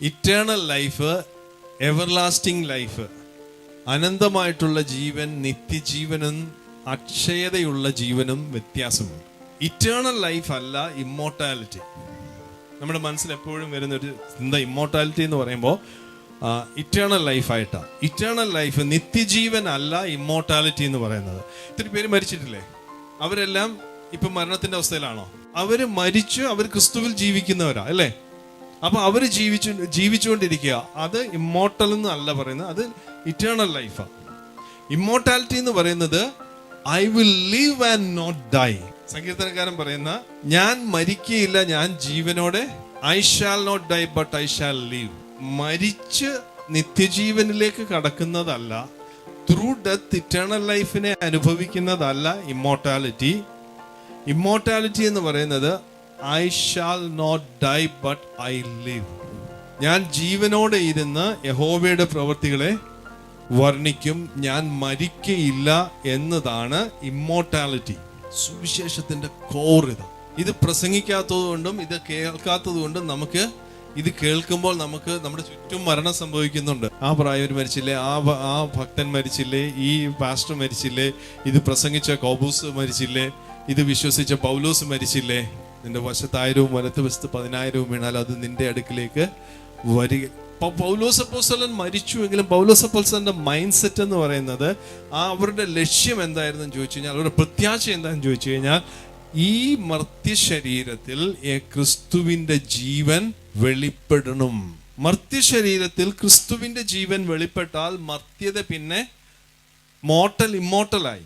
Eternal life everlasting life അനന്തമായിട്ടുള്ള ജീവൻ നിത്യജീവനും അക്ഷയതയുള്ള ജീവനും വ്യത്യാസമുണ്ട്. ഇറ്റേണൽ ലൈഫ് അല്ല ഇമ്മോർട്ടാലിറ്റി നമ്മുടെ മനസ്സിൽ എപ്പോഴും വരുന്ന ഒരു ചിന്ത ഇമ്മോർട്ടാലിറ്റി എന്ന് പറയുമ്പോൾ ഇറ്റേണൽ ലൈഫായിട്ടാണ് ഇറ്റേണൽ ലൈഫ് നിത്യജീവൻ അല്ല ഇമ്മോർട്ടാലിറ്റി എന്ന് പറയുന്നത്. ഇത്തിരി പേര് മരിച്ചിട്ടില്ലേ? അവരെല്ലാം ഇപ്പം മരണത്തിന്റെ അവസ്ഥയിലാണോ? അവർ മരിച്ചു അവർ ക്രിസ്തുവിൽ ജീവിക്കുന്നവരാ അല്ലേ? അപ്പൊ അവർ ജീവിച്ചു ജീവിച്ചുകൊണ്ടിരിക്കുക. അത് ഇമ്മോർട്ടൽ എന്ന് അല്ല പറയുന്നത് അത് ഇറ്റേണൽ ലൈഫാണ് ഇമ്മോർട്ടാലിറ്റി എന്ന് പറയുന്നത് I will live and not die സങ്കീർത്തനക്കാരൻ പറയുന്ന ഞാൻ മരിക്കുകയില്ല ഞാൻ ജീവനോടെ I shall not die but I shall live മരിച്ച് നിത്യജീവനിലേക്ക് കടക്കുന്നതല്ല ത്രൂ ഡെത്ത് ഇറ്റേണൽ ലൈഫിനെ അനുഭവിക്കുന്നതല്ല ഇമ്മോർട്ടാലിറ്റി ഇമ്മോർട്ടാലിറ്റി എന്ന് പറയുന്നത് I shall not die but I live ഞാൻ ജീവനോടെ ഇരുന്ന് യഹോവയുടെ പ്രവൃത്തികളെ വർണിക്കും. ഞാൻ മരിക്കയില്ല എന്നതാണ് ഇമ്മോർട്ടാലിറ്റി സുവിശേഷത്തിന്റെ കോർ ഇത്. ഇത് പ്രസംഗിക്കാത്തത് കൊണ്ടും ഇത് കേൾക്കാത്തത് കൊണ്ടും നമുക്ക് ഇത് കേൾക്കുമ്പോൾ നമുക്ക് നമ്മുടെ ചുറ്റും മരണം സംഭവിക്കുന്നുണ്ട്. ആ പ്രായവർ മരിച്ചില്ലേ? ആ ആ ഭക്തൻ മരിച്ചില്ലേ? ഈ പാസ്റ്റർ മരിച്ചില്ലേ? ഇത് പ്രസംഗിച്ച കോബൂസ് മരിച്ചില്ലേ? ഇത് വിശ്വസിച്ച പൗലോസ് മരിച്ചില്ലേ? നിന്റെ വശത്തായിരവും വലത്ത് വശത്ത് പതിനായിരവും വീണാൽ അത് നിന്റെ അടുക്കിലേക്ക് വരിക ഇപ്പൊ പൗലോസ് അപ്പോസ്തലൻ മരിച്ചുവെങ്കിലും പൗലോസ് മൈൻഡ് സെറ്റ് എന്ന് പറയുന്നത് ആ അവരുടെ ലക്ഷ്യം എന്തായിരുന്നു ചോദിച്ചു കഴിഞ്ഞാൽ അവരുടെ പ്രത്യാശ എന്താണെന്ന് ചോദിച്ചു കഴിഞ്ഞാൽ ഈ മർത്യ ശരീരത്തിൽ ക്രിസ്തുവിന്റെ ജീവൻ വെളിപ്പെടണം. മർത്യ ശരീരത്തിൽ ക്രിസ്തുവിന്റെ ജീവൻ വെളിപ്പെട്ടാൽ മർത്യത പിന്നെ മോട്ടൽ ഇമ്മോട്ടലായി